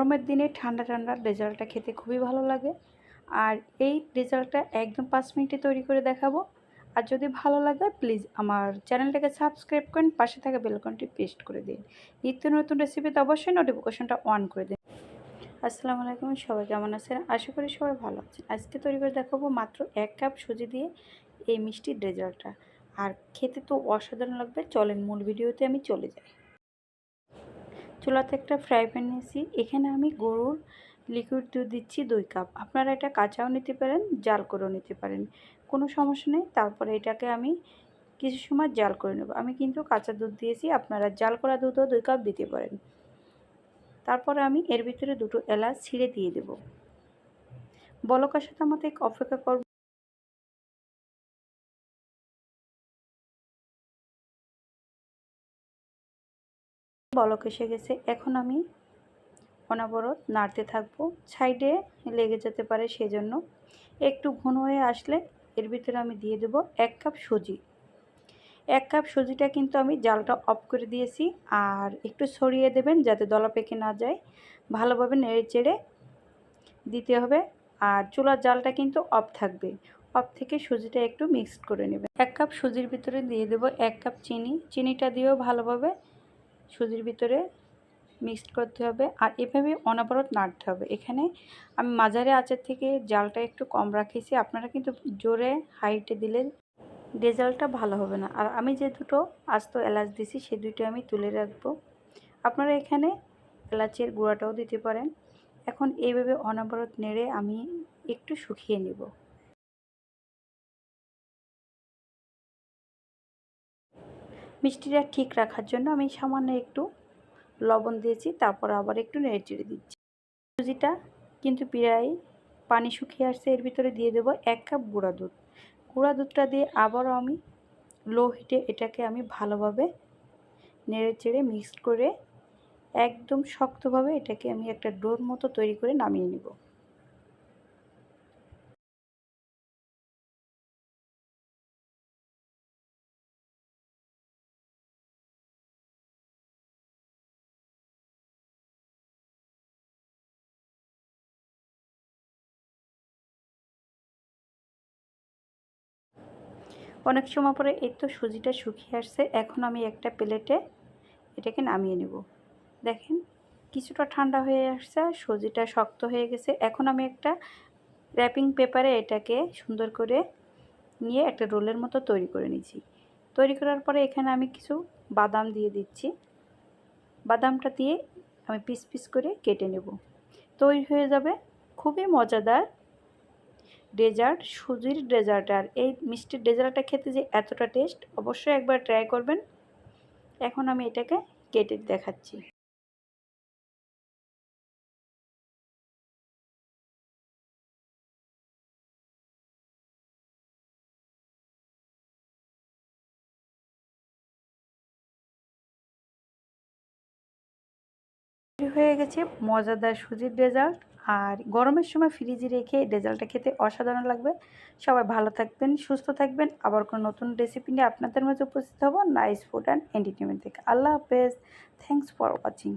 গরমের দিনে ঠান্ডা ঠান্ডা ডেজার্টটা খেতে খুবই ভালো লাগে। আর এই ডেজার্টটা একদম পাঁচ মিনিটে তৈরি করে দেখাবো। আর যদি ভালো লাগে, প্লিজ আমার চ্যানেলটাকে সাবস্ক্রাইব করেন পাশে থাকা বেলকনটি পেস্ট করে দিন। নিত্য নতুন রেসিপিতে অবশ্যই নোটিফিকেশনটা অন করে দিন। আসসালামু আলাইকুম, সবাই কেমন আছেন? আশা করি সবাই ভালো আছেন। আজকে তৈরি করে দেখাবো মাত্র এক কাপ সুজি দিয়ে এই মিষ্টির ডেজার্টটা আর খেতে তো অসাধারণ লাগবে, চলেন মূল ভিডিওতে আমি চলে যাই। চুলাতে একটা ফ্রাই প্যান নিয়েছি। এখানে আমি গরুর লিকুইড দুধ দিচ্ছি দুই কাপ আপনারা এটা কাঁচাও নিতে পারেন, জাল করেও নিতে পারেন। কোনো সমস্যা নেই, তারপরে এটাকে আমি কিছু সময় জাল করে নেব। আমি কিন্তু কাঁচা দুধ দিয়েছি, আপনারা জাল করা দুধও দুই কাপ দিতে পারেন। তারপরে আমি এর ভিতরে দুটো এলাচ ছিঁড়ে দিয়ে দেব। বলকার সাথে আমাদের অপেক্ষা করব। বলক এসে গেছে। এখন আমি অনাবরত নাড়তে থাকব। সাইডে লেগে যেতে পারে সেজন্য। একটু ঘন হয়ে আসলে এর ভিতরে আমি দিয়ে দেব এক কাপ সুজি। এক কাপ সুজিটা কিন্তু আমি জালটা অফ করে দিয়েছি। আর একটু ছড়িয়ে দেবেন যাতে দলা পেকে না যায়। ভালোভাবে নেড়ে চেড়ে দিতে হবে। আর চুলার জালটা কিন্তু অফ থাকবে। অফ থেকে সুজিটা একটু মিক্সড করে নেবেন। এক কাপ সুজির ভিতরে দিয়ে দেব এক কাপ চিনি। চিনিটা দিয়েও ভালোভাবে সুজির ভিতরে মিক্সড করতে হবে আর এভাবে অনবরত নাড়তে হবে। এখানে আমি মাঝারি আচার থেকে জালটা একটু কম রাখেছি আপনারা কিন্তু জোরে হাইটে দিলে রেজাল্টটা ভালো হবে না। আর আমি যে দুটো আস্ত এলাচ দিছি সে দুটো আমি তুলে রাখব। আপনারা এখানে এলাচের গুঁড়াটাও দিতে পারেন। এখন এইভাবে অনবরত নেড়ে আমি একটু শুকিয়ে নেব। মিষ্টিটা ঠিক রাখার জন্য আমি সামান্য একটু লবণ দিয়েছি, তারপর আবার একটু নেড়ে চেড়ে দিচ্ছি। সুজিটা কিন্তু প্রায় পানি শুকিয়ে আসছে, এর ভিতরে দিয়ে দেবো এক কাপ গুঁড়া দুধ। গুঁড়া দুধটা দিয়ে আবারও আমি লো হিটে এটাকে আমি ভালোভাবে নেড়ে চেড়ে মিক্সড করে একদম শক্তভাবে এটাকে আমি একটা ডোর মতো তৈরি করে নামিয়ে নেব। অনেক সময় পরে এই তো সুজিটা শুকিয়ে আসছে, এখন আমি একটা প্লেটে এটাকে নামিয়ে নেব। দেখেন, কিছুটা ঠান্ডা হয়ে আসছে, সুজিটা শক্ত হয়ে গেছে। এখন আমি একটা র্যাপিং পেপারে এটাকে সুন্দর করে নিয়ে একটা রোলের মতো তৈরি করে নিচ্ছি তৈরি করার পরে এখানে আমি কিছু বাদাম দিয়ে দিচ্ছি। বাদামটা দিয়ে আমি পিস পিস করে কেটে নেব। তৈরি হয়ে যাবে খুবই মজাদার ডেজার্ট, সুজির ডেজার্ট। আর এই মিষ্টির ডেজার্টটা খেতে যে এতটা টেস্ট, অবশ্যই একবার ট্রাই করবেন। এখন আমি এটাকে কেটে দেখাচ্ছি। হয়ে গেছে মজাদার সুজির ডেজার্ট। আর গরমের সময় ফ্রিজে রেখে ডেজালটা খেতে অসাধারণ লাগবে। সবাই ভালো থাকবেন, সুস্থ থাকবেন। আবার কোনো নতুন রেসিপি নিয়ে আপনাদের মাঝে উপস্থিত হব নাইস ফুড অ্যান্ড এন্টারটেনমেন্ট থেকে। আল্লাহ হাফেজ। Thanks for watching